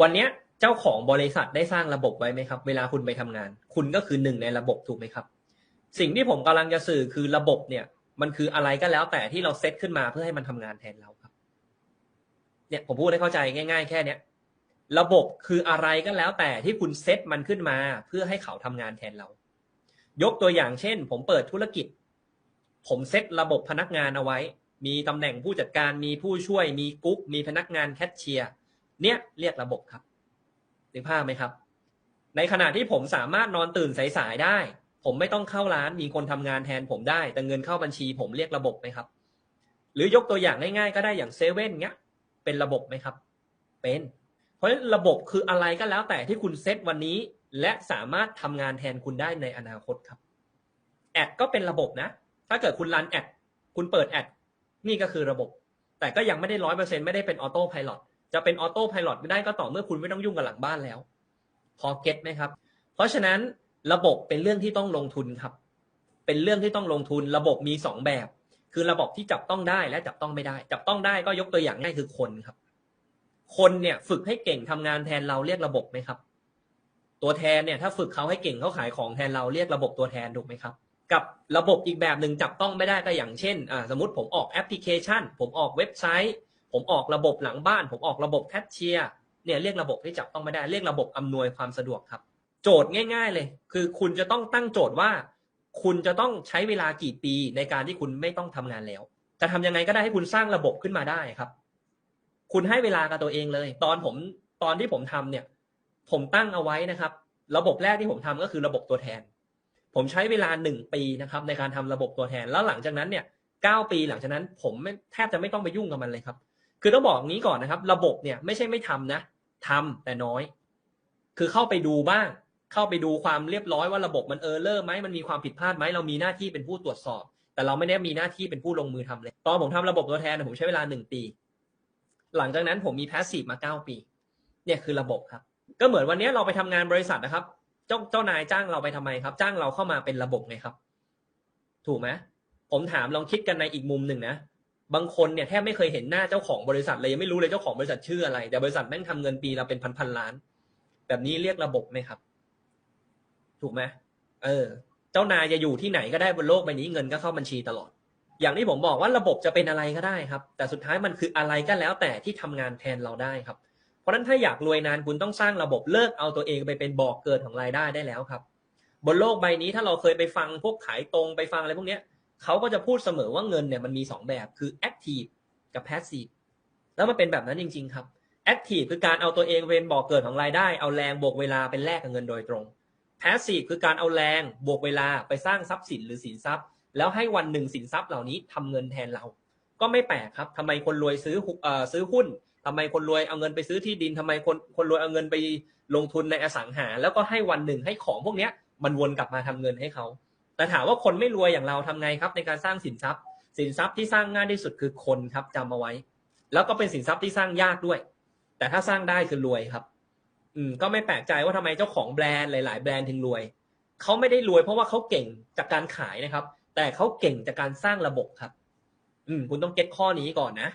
วันเนี้ยเจ้าของบริษัทได้สร้างระบบไว้ไหมครับ เวลาคุณไปทำงาน คุณก็คือหนึ่งในระบบถูกไหมครับ สิ่งที่ผมกำลังจะสื่อคือระบบเนี่ย มันคืออะไรก็แล้วแต่ที่เราเซตขึ้นมาเพื่อให้มันทำงานแทนเราครับ เนี่ยผมพูดให้เข้าใจง่าย ๆ แค่เนี้ยระบบคืออะไรก็แล้วแต่ที่คุณเซตมันขึ้นมาเพื่อให้เขาทำงานแทนเรา ยกตัวอย่างเช่น ผมเปิดธุรกิจ ผมเซตระบบพนักงานเอาไว้ มีตำแหน่งผู้จัดการ มีผู้ช่วย มีกุ๊ก มีพนักงานแคชเชียร์ เนี่ยเรียกระบบครับนึกภาพไหมครับ ในขณะที่ผมสามารถนอนตื่นสายๆได้ ผมไม่ต้องเข้าร้านมีคนทำงานแทนผมได้ แต่เงินเข้าบัญชีผมเรียกระบบไหมครับ หรือยกตัวอย่างง่ายๆ ก็ได้อย่างเซเว่นเงี้ย เป็นระบบไหมครับ เป็น เพราะฉะนั้นระบบคืออะไรก็แล้วแต่ที่คุณเซตวันนี้ และสามารถทำงานแทนคุณได้ในอนาคตครับแอดก็เป็นระบบนะ ถ้าเกิดคุณรันแอดคุณเปิดแอดนี่ก็คือระบบ แต่ก็ยังไม่ได้ร้อยเปอร์เซ็นไม่ได้เป็นออโต้พายロ จะเป็นออโต้พายロไม่ได้ก็ต่อเมื่อคุณไม่ต้องยุ่งกับหลังบ้านแล้ว พอเก็ตไหมครับ เพราะฉะนั้นระบบเป็นเรื่องที่ต้องลงทุนครับ เป็นเรื่องที่ต้องลงทุนระบบมีสองแบบ คือระบบที่จับต้องได้และจับต้องไม่ได้ จับต้องได้ก็ยกตัวอย่างง่ายคือคนครับ คนเนี่ยฝึกให้เก่งทำงานแทนเราเรียกระบบไหมครับ ตัวแทนเนี่ยถ้าฝึกเขาให้เก่งเขาขายของแทนเราเรียกระบบตัวแทนถูกไหมครับกับระบบอีกแบบหนึ่งจับต้องไม่ได้ก็อย่างเช่น สมมติผมออกแอปพลิเคชัน ผมออกเว็บไซต์ ผมออกระบบหลังบ้าน ผมออกระบบแคชเชียร์เนี่ยเรียกระบบที่จับต้องไม่ได้เรียกระบบอำนวยความสะดวกครับ โจทย์ง่าย ๆ เลย คือคุณจะต้องตั้งโจทย์ว่า คุณจะต้องใช้เวลากี่ปีในการที่คุณไม่ต้องทำงานแล้ว จะทำยังไงก็ได้ให้คุณสร้างระบบขึ้นมาได้ครับ คุณให้เวลากับตัวเองเลย ตอนผมตอนที่ผมทำเนี่ย ผมตั้งเอาไว้นะครับ ระบบแรกที่ผมทำก็คือระบบตัวแทน ผมใช้เวลาหนึ่งปีนะครับ ในการทำระบบตัวแทนแล้วหลังจากนั้นเนี่ยเก้าปีหลังจากนั้น ผมแทบจะไม่ต้องไปยุ่งกับมันเลยครับ คือต้องบอกงี้ก่อนนะครับ ระบบเนี่ยไม่ใช่ไม่ทำนะทำแต่น้อย คือเข้าไปดูบ้าง เข้าไปดูความเรียบร้อยว่าระบบมันเออร์เลอร์ไหมมันมีความผิดพลาดไหมเรามีหน้าที่เป็นผู้ตรวจสอบ แต่เราไม่ได้มีหน้าที่เป็นผู้ลงมือทำเลย ตอนผมทำระบบตัวแทนผมใช้เวลาหนึ่งปี หลังจากนั้นผมมีแพสซีฟมาเก้าปี เนี่ยคือระบบครับ ก็เหมือนวันนี้เราไปทำงานบริษัทนะครับ เจ้าเจ้านายจ้างเราไปทำไมครับ จ้างเราเข้ามาเป็นระบบไงครับ ถูกไหมผมถามลองคิดกันในอีกมุมหนึ่งนะ บางคนเนี่ยแทบไม่เคยเห็นหน้าเจ้าของบริษัทเลยยังไม่รู้เลยเจ้าของบริษัทชื่ออะไร แต่บริษัทแม่งทำเงินปีเราเป็นพันพันล้าน แบบนี้เรียกระบบไหมครับ ถูกไหมเออ เจ้านายจะอยู่ที่ไหนก็ได้บนโลกใบนี้เงินก็เข้าบัญชีตลอด อย่างที่ผมบอกว่าระบบจะเป็นอะไรก็ได้ครับ แต่สุดท้ายมันคืออะไรก็แล้วแต่ที่ทำงานแทนเราได้ครับ เพราะฉะนั้นถ้าอยากรวยนานคุณต้องสร้างระบบเลิกเอาตัวเองไปเป็นบอกเกิดของรายได้ได้แล้วครับ บนโลกใบนี้ถ้าเราเคยไปฟังพวกขายตรงไปฟังอะไรพวกเนี้ย เขาก็จะพูดเสมอว่าเงินเนี่ยมันมีสองแบบคือ active กับ passive แล้วมันเป็นแบบนั้นจริง ๆ ครับ active คือการเอาตัวเองเป็นบอกเกิดของรายได้ เอาแรงบวกเวลาเป็นแลกกับเงินโดยตรง passive คือการเอาแรงบวกเวลาไปสร้างทรัพย์สินหรือสินทรัพย์ แล้วให้วันหนึ่งสินทรัพย์เหล่านี้ทำเงินแทนเรา ก็ไม่แปลกครับทำไมคนรวยซื้ออซื้อหุ้นทำไมคนรวยเอาเงินไปซื้อที่ดินทำไมคนคนรวยเอาเงินไปลงทุนในอสังหา แล้วก็ให้วันหนึ่งให้ของพวกเนี้ยมันวนกลับมาทำเงินให้เขา แต่ถามว่าคนไม่รวยอย่างเราทำไงครับ ในการสร้างสินทรัพย์ สินทรัพย์ที่สร้างง่ายที่สุดคือคนครับจำเอาไว้ แล้วก็เป็นสินทรัพย์ที่สร้างยากด้วย แต่ถ้าสร้างได้คือรวยครับ อืมก็ไม่แปลกใจว่าทำไมเจ้าของแบรนด์หลาย ๆ แบรนด์ถึงรวยเขาไม่ได้รวย เพราะว่าเขาเก่งจากการขายนะครับ แต่เขาเก่งจากการสร้างระบบครับ อืมคุณต้องเก็ตข้อนี้ก่อนนะ